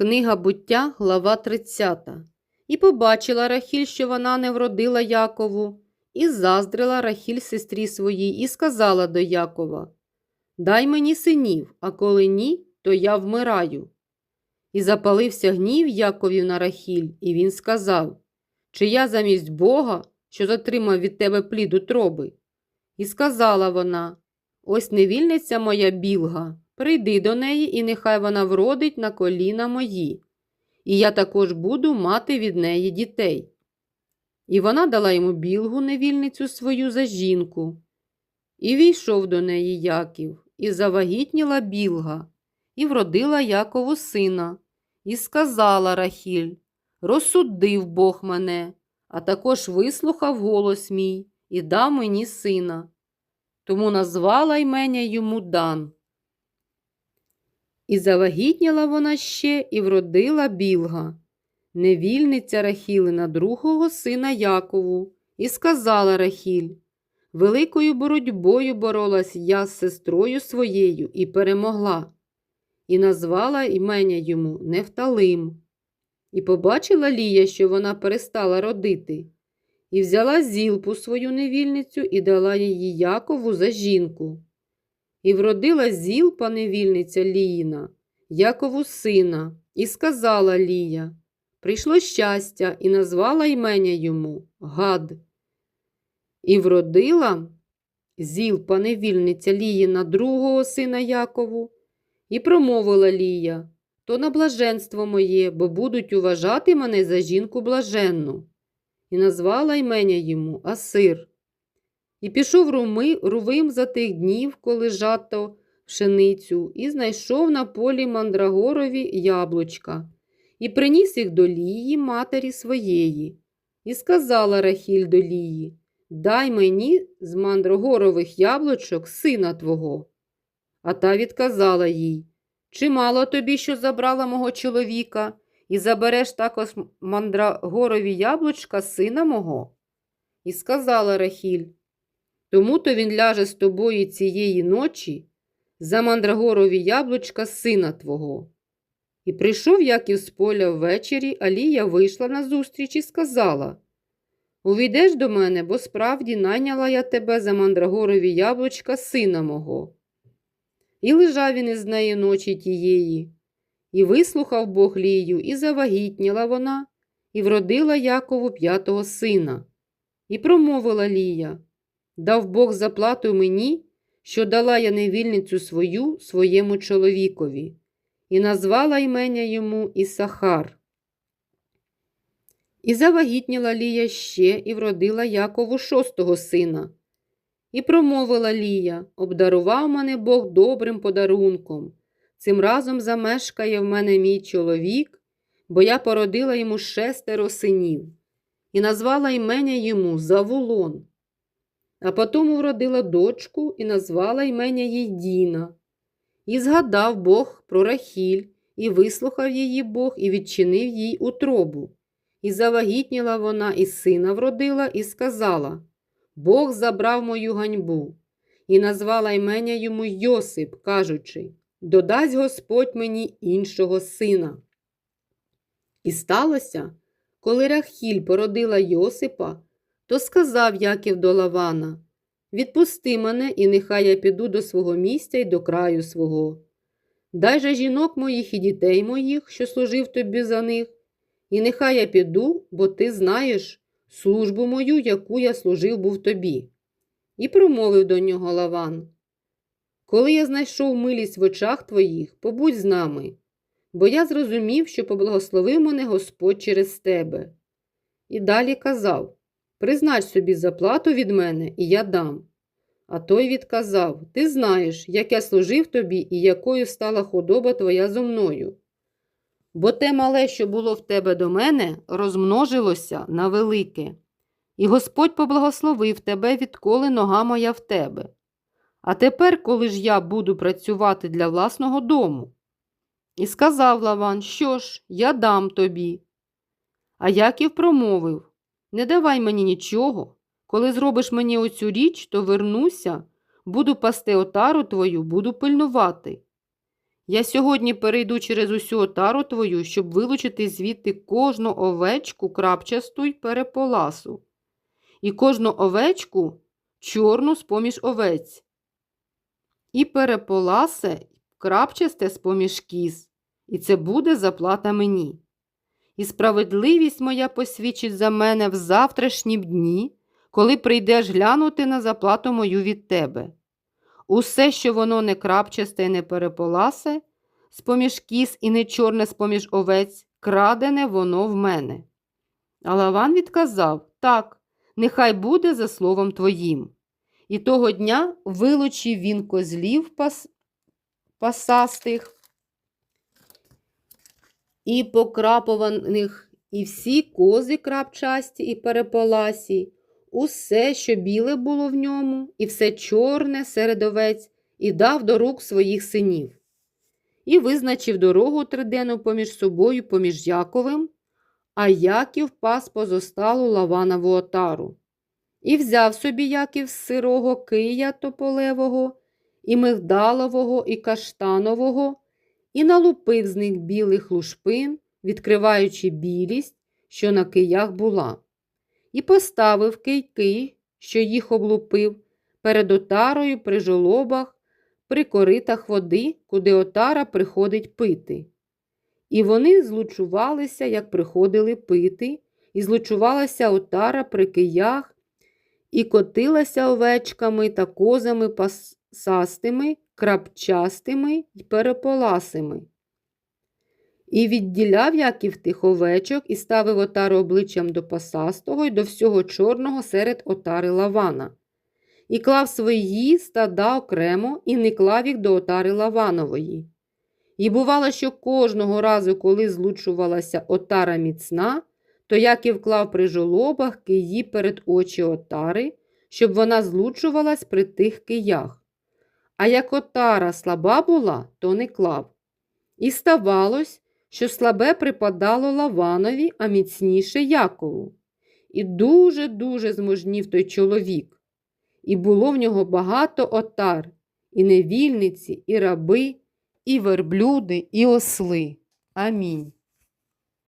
Книга буття, глава 30. І побачила Рахіль, що вона не вродила Якову, і заздрила Рахіль сестрі своїй, і сказала до Якова: Дай мені синів, а коли ні, то я вмираю. І запалився гнів Яковів на Рахіль, і він сказав: Чи я замість Бога, що затримав від тебе плід утроби? І сказала вона: Ось невільниця моя білга, прийди до неї, і нехай вона вродить на коліна мої, і я також буду мати від неї дітей. І вона дала йому білгу невільницю свою за жінку. І війшов до неї Яків, і завагітніла білга, і вродила Якову сина, і сказала Рахіль: Розсудив Бог мене, а також вислухав голос мій і дав мені сина. Тому назвала ймення йому Дан. І завагітніла вона ще і вродила білга, невільниця Рахілина другого сина Якову, і сказала Рахіль: Великою боротьбою боролась я з сестрою своєю і перемогла, і назвала імення йому Нефталим. І побачила Лія, що вона перестала родити, і взяла зілпу свою невільницю і дала її Якову за жінку. І вродила зілпа невільниця Ліїна, Якову сина, і сказала Лія Прийшло щастя, і назвала імення йому Гад. І вродила зілпа невільниця Ліїна другого сина Якову, і промовила Лія То на блаженство моє, бо будуть уважати мене за жінку блаженну. І назвала імення йому Асир. І пішов руми, Рувим за тих днів, коли жато пшеницю, і знайшов на полі мандрагорові яблучка, і приніс їх до Лії, матері своєї. І сказала Рахіль до Лії: Дай мені з мандрагорових яблучок сина твого. А та відказала їй: Чи мало тобі, що забрала мого чоловіка, і забереш також мандрагорові яблучка сина мого? І сказала Рахіль: тому то він ляже з тобою цієї ночі за мандрагорові яблучка сина твого. І прийшов Яків з поля ввечері, Алія вийшла назустріч і сказала Увійдеш до мене, бо справді найняла я тебе за мандрагорові яблучка сина мого. І лежав він із нею ночі тієї, і вислухав Бог Лію, і завагітніла вона, і вродила Якову п'ятого сина. І промовила Лія Дав Бог заплату мені, що дала я невільницю свою своєму чоловікові, і назвала імення йому Ісахар. І завагітніла Лія ще і вродила Якову шостого сина. І промовила Лія обдарував мене Бог добрим подарунком. Цим разом замешкає в мене мій чоловік, бо я породила йому шестеро синів, і назвала імення йому Завулон. А потім вродила дочку і назвала імення їй Діна. І згадав Бог про Рахіль, і вислухав її Бог, і відчинив їй утробу. І завагітніла вона, і сина вродила, і сказала Бог забрав мою ганьбу, і назвала імення йому Йосип, кажучи Додасть Господь мені іншого сина. І сталося, коли Рахіль породила Йосипа, то сказав Яків до Лавана Відпусти мене, і нехай я піду до свого місця і до краю свого. Дай же жінок моїх і дітей моїх, що служив тобі за них, і нехай я піду, бо ти знаєш службу мою, яку я служив був тобі. І промовив до нього Лаван. Коли я знайшов милість в очах твоїх, побудь з нами, бо я зрозумів, що поблагословив мене Господь через тебе. І далі казав Признач собі заплату від мене, і я дам. А той відказав Ти знаєш, як я служив тобі і якою стала худоба твоя зо мною. Бо те мале, що було в тебе до мене, розмножилося на велике, і Господь поблагословив тебе, відколи нога моя в тебе. А тепер, коли ж я буду працювати для власного дому. І сказав Лаван, що ж, я дам тобі. А Яків промовив Не давай мені нічого. Коли зробиш мені оцю річ, то вернуся, буду пасти отару твою, буду пильнувати. Я сьогодні перейду через усю отару твою, щоб вилучити звідти кожну овечку крапчасту й переполасу, і кожну овечку чорну з-поміж овець, і переполасе крапчасте з-поміж кіз, і це буде заплата мені. І справедливість моя посвідчить за мене в завтрашні дні, коли прийдеш глянути на заплату мою від тебе. Усе, що воно не крапчасте і не переполасе, з-поміж кіз і не чорне з-поміж овець, крадене воно в мене. А Лаван відказав так, нехай буде за словом твоїм. І того дня вилучив він козлів пас... пасастих і покрапованих, і всі кози крапчасті і переполасі, усе, що біле було в ньому, і все чорне серед овець, і дав до рук своїх синів. І визначив дорогу триденну поміж собою, поміж Яковим, а Яків пас позосталу Лаванову отару. І взяв собі Яків з сирого кия тополевого, і мигдалового, і каштанового, і налупив з них білих лушпин, відкриваючи білість, що на киях була, і поставив кийки, що їх облупив, перед отарою при жолобах, при коритах води, куди отара приходить пити. І вони злучувалися, як приходили пити, і злучувалася отара при киях, і котилася овечками та козами пасастими, крапчастими й переполасими. І відділяв Яків тих овечок і ставив отару обличчям до пасастого й до всього чорного серед отари Лавана. І клав свої стада окремо і не клав їх до отари Лаванової. І бувало, що кожного разу, коли злучувалася отара міцна, то Яків клав при жолобах киї перед очі отари, щоб вона злучувалась при тих киях. А як отара слаба була, то не клав. І ставалось, що слабе припадало Лаванові, а міцніше Якову. І дуже-дуже зможнів той чоловік. І було в нього багато отар, і невільниці, і раби, і верблюди, і осли. Амінь.